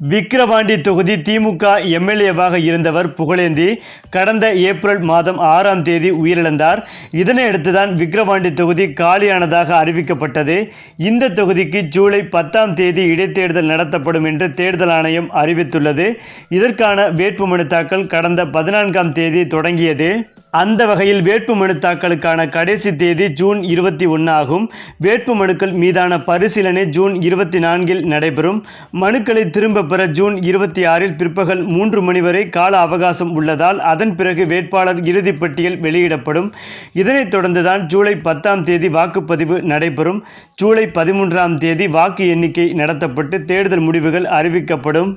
விக்கிரவாண்டி தொகுதி திமுக எம்எல்ஏவாக இருந்தவர் புகழேந்தி கடந்த ஏப்ரல் மாதம் ஆறாம் தேதி உயிரிழந்தார். இதனையடுத்துதான் விக்கிரவாண்டி தொகுதி காலியானதாக அறிவிக்கப்பட்டது. இந்த தொகுதிக்கு ஜூலை பத்தாம் தேதி இடைத்தேர்தல் நடத்தப்படும் என்று தேர்தல் ஆணையம் அறிவித்துள்ளது. இதற்கான வேட்புமனு தாக்கல் கடந்த பதினான்காம் தேதி தொடங்கியது. அந்த வகையில் வேட்பு மனு தாக்கலுக்கான கடைசி தேதி ஜூன் இருபத்தி ஒன்று ஆகும். வேட்பு மனுக்கள் மீதான பரிசீலனை ஜூன் இருபத்தி நான்கில் நடைபெறும். மனுக்களை திரும்ப பெற ஜூன் இருபத்தி ஆறில் பிற்பகல் மூன்று மணி வரை கால அவகாசம் உள்ளதால் அதன் பிறகு வேட்பாளர் இறுதிப் பட்டியல் வெளியிடப்படும். இதனைத் தொடர்ந்துதான் ஜூலை பத்தாம் தேதி வாக்குப்பதிவு நடைபெறும். ஜூலை பதிமூன்றாம் தேதி வாக்கு எண்ணிக்கை நடத்தப்பட்டு தேர்தல் முடிவுகள் அறிவிக்கப்படும்.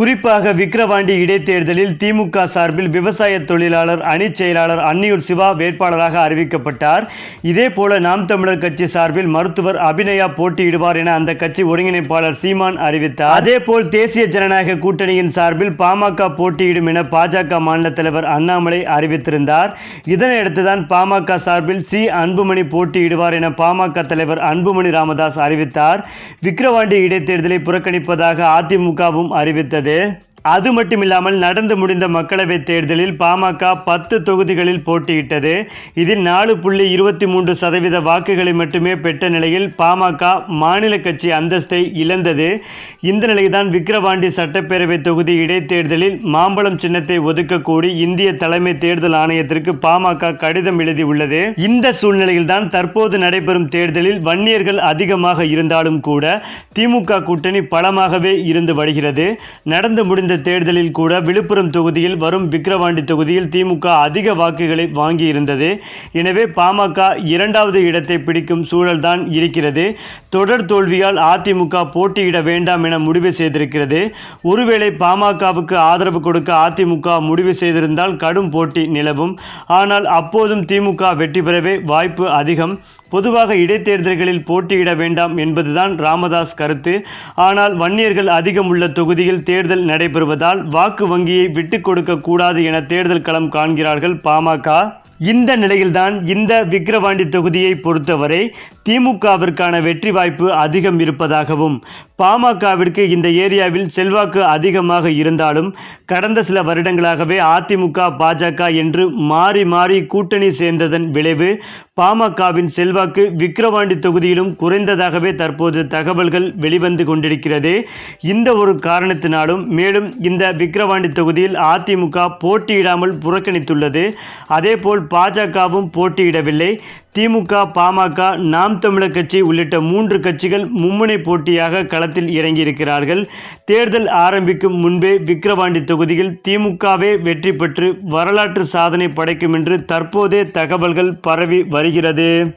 குறிப்பாக விக்கிரவாண்டி இடைத்தேர்தலில் திமுக சார்பில் விவசாய தொழிலாளர் அணிச் செயலாளர் அன்னியூர் சிவா வேட்பாளராக அறிவிக்கப்பட்டார். இதேபோல நாம் தமிழர் கட்சி சார்பில் மருத்துவர் அபிநயா போட்டியிடுவார் என அந்த கட்சி ஒருங்கிணைப்பாளர் சீமான் அறிவித்தார். அதேபோல் தேசிய ஜனநாயக கூட்டணியின் சார்பில் பாமக போட்டியிடும் என பாஜக மாநில தலைவர் அண்ணாமலை அறிவித்திருந்தார். இதனையடுத்துதான் பாமக சார்பில் சி. அன்புமணி போட்டியிடுவார் என பாமக தலைவர் அன்புமணி ராமதாஸ் அறிவித்தார். விக்கிரவாண்டி இடைத்தேர்தலை புறக்கணிப்பதாக அதிமுகவும் அறிவித்தது. perder அது மட்டும் இல்லாமல் நடந்து முடிந்த மக்களவைத் தேர்தலில் பாமக பத்து தொகுதிகளில் போட்டியிட்டது. இதில் நாலு புள்ளி இருபத்தி மூன்று சதவீத வாக்குகளை மட்டுமே பெற்ற நிலையில் பாமக மாநில கட்சி அந்தஸ்தை இழந்தது. இந்த நிலையில்தான் விக்கிரவாண்டி சட்டப்பேரவை தொகுதி இடைத்தேர்தலில் மாம்பழம் சின்னத்தை ஒதுக்கக்கூடி இந்திய தலைமை தேர்தல் ஆணையத்திற்கு பாமக கடிதம் எழுதியுள்ளது. இந்த சூழ்நிலையில்தான் தற்போது நடைபெறும் தேர்தலில் வன்னியர்கள் அதிகமாக இருந்தாலும் கூட திமுக கூட்டணி பலமாகவே இருந்து வருகிறது. நடந்து முடிந்த தேர்தலில் கூட விழுப்புரம் தொகுதியில் வரும் விக்கிரவாண்டி தொகுதியில் திமுக அதிக வாக்குகளை வாங்கியிருந்தது. எனவே பாமக இரண்டாவது இடத்தை பிடிக்கும் சூழல்தான் இருக்கிறது. தொடர் தோல்வியால் அதிமுக போட்டியிட வேண்டாம் என முடிவு செய்திருக்கிறது. ஒருவேளை பாமகவுக்கு ஆதரவு கொடுக்க அதிமுக முடிவு செய்திருந்தால் கடும் போட்டி நிலவும். ஆனால் அப்போதும் திமுக வெற்றி பெறவே வாய்ப்பு அதிகம். பொதுவாக இடைத்தேர்தல்களில் போட்டியிட வேண்டாம் என்பதுதான் ராமதாஸ் கருத்து. ஆனால் வன்னியர்கள் அதிகம் உள்ள தொகுதியில் தேர்தல் நடைபெறுவதால் வாக்கு வங்கியை விட்டுக் கொடுக்க கூடாது என தேர்தல் களம் காண்கிறார்கள் பாமக. இந்த நிலையில்தான் இந்த விக்கிரவாண்டி தொகுதியை பொறுத்தவரை திமுகவிற்கான வெற்றி வாய்ப்பு அதிகம் இருப்பதாகவும் பாமகவிற்கு இந்த ஏரியாவில் செல்வாக்கு அதிகமாக இருந்தாலும் கடந்த சில வருடங்களாகவே அதிமுக பாஜக என்று மாறி மாறி கூட்டணி சேர்ந்ததன் விளைவு பாமகவின் செல்வாக்கு விக்கிரவாண்டி தொகுதியிலும் குறைந்ததாகவே தற்போது தகவல்கள் வெளிவந்து கொண்டிருக்கிறது. இந்த ஒரு காரணத்தினாலும் மேலும் இந்த விக்கிரவாண்டி தொகுதியில் அதிமுக போட்டியிடாமல் புறக்கணித்துள்ளது. அதேபோல் பாஜகவும் போட்டியிடவில்லை. திமுக பாமக நாம் தமிழர் கட்சி உள்ளிட்ட மூன்று கட்சிகள் மும்முனை போட்டியாக களத்தில் இறங்கியிருக்கிறார்கள். தேர்தல் ஆரம்பிக்கும் முன்பே விக்கிரவாண்டி தொகுதியில் திமுகவே வெற்றி பெற்று வரலாற்று சாதனை படைக்கும் என்று தற்போதே தகவல்கள் பரவி வருகிறது